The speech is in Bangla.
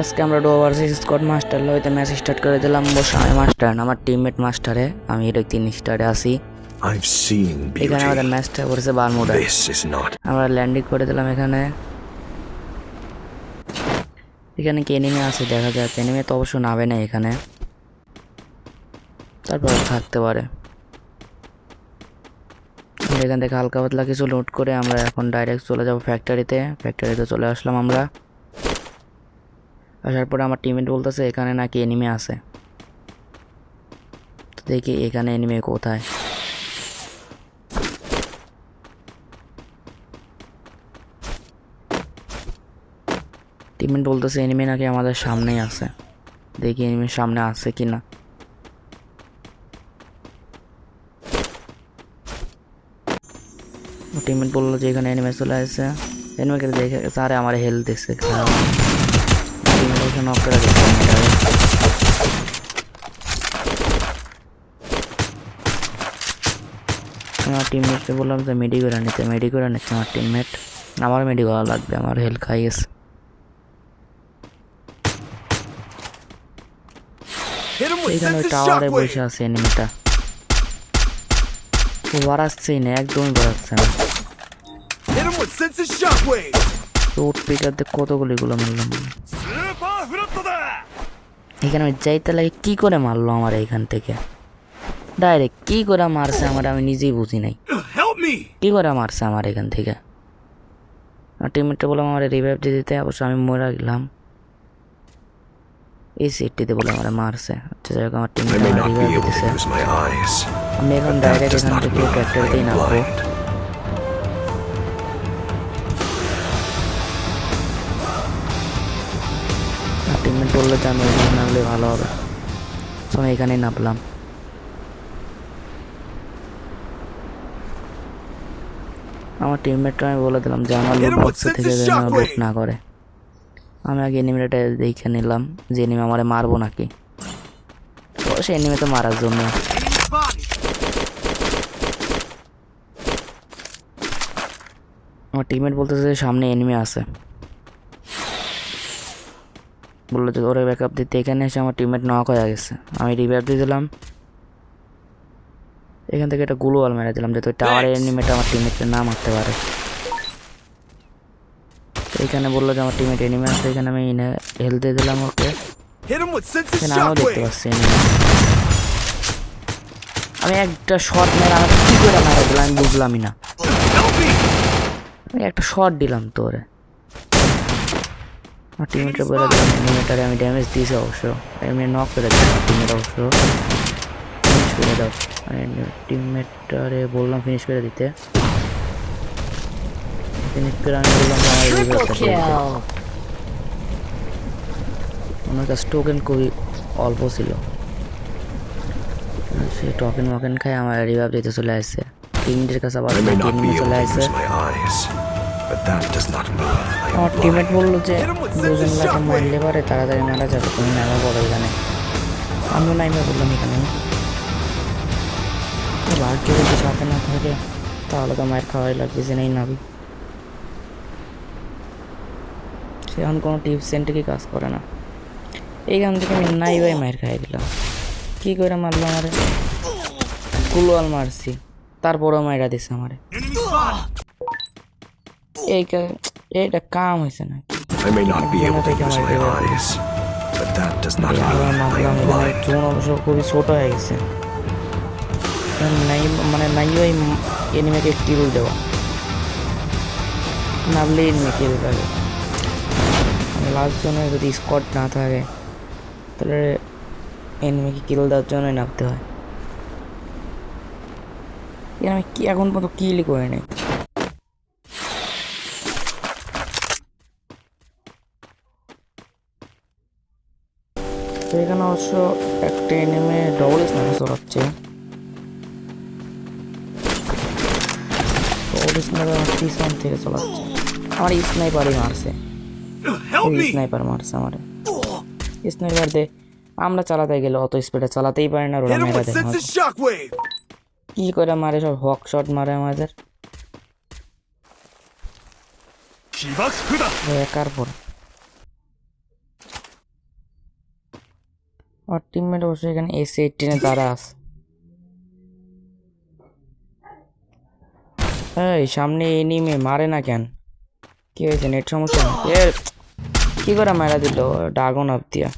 আজকে আমরা ডো ডোভার্সিস স্কট মাস্টার লইতে ম্যাচ স্টার্ট করে দিলাম বস। আমি মাস্টার না আমার টিমমেট মাস্টারে আমি এটা তিন স্টারে আছি। এখানে আমাদের. ম্যাচটা করেছে বারমুডা. আমরা ল্যান্ডিং করে দিলাম এখানে। এখানে কি এনিমি আছে? দেখা যাচ্ছে এনিমি তো অবশ্য নাবে না এখানে। তারপর থাকতে পারে। এখান থেকে হালকা পাতলা কিছু লোড করে আমরা এখন ডাইরেক্ট চলে যাব ফ্যাক্টরিতে ফ্যাক্টরিতে চলে আসলাম আমরা। আসার পরে আমার টিমমেট বলতেছে, এখানে নাকি এনিমে আছে। তো দেখি এখানে এনিমে কোথায়। টিমমেট বলতেছে এনিমে নাকি আমাদের সামনেই আছে। দেখি এনিমির সামনে আছে কি না টিমমেট বলল যে, এখানে এনিমে চলে আসছে। এনিমিকে দেখে, স্যারে, আমার হেলথ দেখছে। এখানে নক করে দিচ্ছে আমাকে। আমার টিমমেটকে বললাম যে মেডি করে নিতে মেডি করে নিচ্ছে আমার টিমমেট আমার মেডি করা লাগবে আমার হেলথ খাই গেছে এইখানে ওই টাওয়ারে বসে. আছে এনিমিটা ও বাড়াচ্ছেই না একদমই বাড়াচ্ছে না. রোড পিকারতে কতগুলি গুলো মারলাম এখানে আমি যাইতে লাগে কি করে মারলো আমার এখান থেকে? ডাইরেক্ট কি করে মারছে আমার আমি নিজেই বুঝি নাই। কি করে মারছে আমার এখান থেকে? টিমমেটটা বললাম আমার রিভাইভ দিয়ে দিতে অবশ্য আমি মরে গেলাম। এই সিটটিতে বলে আমার মারছে। আচ্ছা যাই হোক আমার টিমমেট আমার রিভাইভ দিতেছে. আমি এখন ডাইরেক্ট এখান থেকে I নামবো। টিমমেট বলল যে আমি ওইখানে নামলে ভালো হবে। তো আমি এখানেই নামলাম। আমার টিমমেটটা আমি বলে দিলাম যে আমার him বক্স থেকে যেন. লুট না করে। আমি আগে এনিমিটা দেখে নিলাম যে এনিমি আমারে মারবো নাকি। তো সে এনিমি তো মারার জন্য। আমার টিমমেট বলতেছে যে সামনে এনিমি আছে। বলল যে ওরে ব্যাকআপ দিতে। এখানে এসে আমার টিমমেট নক হয়ে গেছে। আমি রিভাইভ দিয়ে দিলাম। এখান থেকে একটা গুলো ওয়াল মেরে দিলাম যাতে ওই টাওয়ারের Thanks. এনিমিটা আমার টিমমেটকে না মারতে পারে। এখানে বলল যে আমার টিমমেট এনিমে আছে। এখানে আমি হেলথ দিয়ে দিলাম ওকে। এখানে আমিও দেখতে পাচ্ছি আমি একটা শট মেরে আমাকে কী করে মারা দিলাম আমি বুঝলামই না। আমি একটা শট দিলাম তোরে। আমার টিমমেটে বলে দিলাম টিমমেটারে আমি ড্যামেজ দিয়েছি অবশ্য। আমি নক করে দিলাম টিমমেট অবশ্য। ফিনিশ করে দাও। টিমমেটটারে বললাম ফিনিশ করে দিতে। ফিনিশ করে আমি বললাম আমার। ওনার কাছে টোকেন খুবই অল্প ছিল। সে টোকেন মকেন খায় আমার রিভাইভ দিতে চলে আসছে। মিনিটের কাছে আবার চলে আসছে। but that does not I আমার am টিমমেট বলল যে, দুজন লাগে মারলে পারে তাড়াতাড়ি মারা যাবে, তুমি নামা পড়ো এখানে। আমিও নাইমে বললাম এখানে। ভাগ্য যদি সাথে না থাকে, তাহলে তো মায়ের খাওয়াই লাগবে, যে নেই নাবি। সে এখন কোনো টিপস সেন্টে কাজ করে না। এইখান থেকে আমি নাই ভাই মায়ের খাই দিলাম। কী করে মারলো আমারে? কুলোয়াল মারছি, তারপরেও মায়েরা দিছে আমারে. এই এইটা কাম হয়েছে না I may not be able to use my my eyes, but that does not mean I am blind. চুন অবশ্য খুবই ছোট হয়ে গেছে। নাই মানে নাই ওই এনিমেকে কিল দেওয়া। নামলে এনিমে কিল লাস্ট জনে যদি স্কট না থাকে তাহলে এনিমেকে কিল দেওয়ার জন্যই নামতে হয়। আমি কি এখন পর্যন্ত কিলই করে নেই। তো এখানে অবশ্য একটা এনিমে ডবল স্নাইপার চালাচ্ছে ডবল পিছন থেকে আমার স্নাইপারই মারছে। স্নাইপার মারছে আমার। স্নাইপার দে আমরা চালাতে গেলে অত স্পিডে চালাতেই পারি না মেরে কি করে মারে সব হক শট মারে আমাদের? একার পর? আর টিমমেট অবশ্যই এখানে এস এইটিনে দাঁড়া আস এই, সামনে এনিমে মারে না কেন? কি হয়েছে? নেট সমস্যা? এ, কি করে মারা দিল? ড্রাগন আপ দিয়া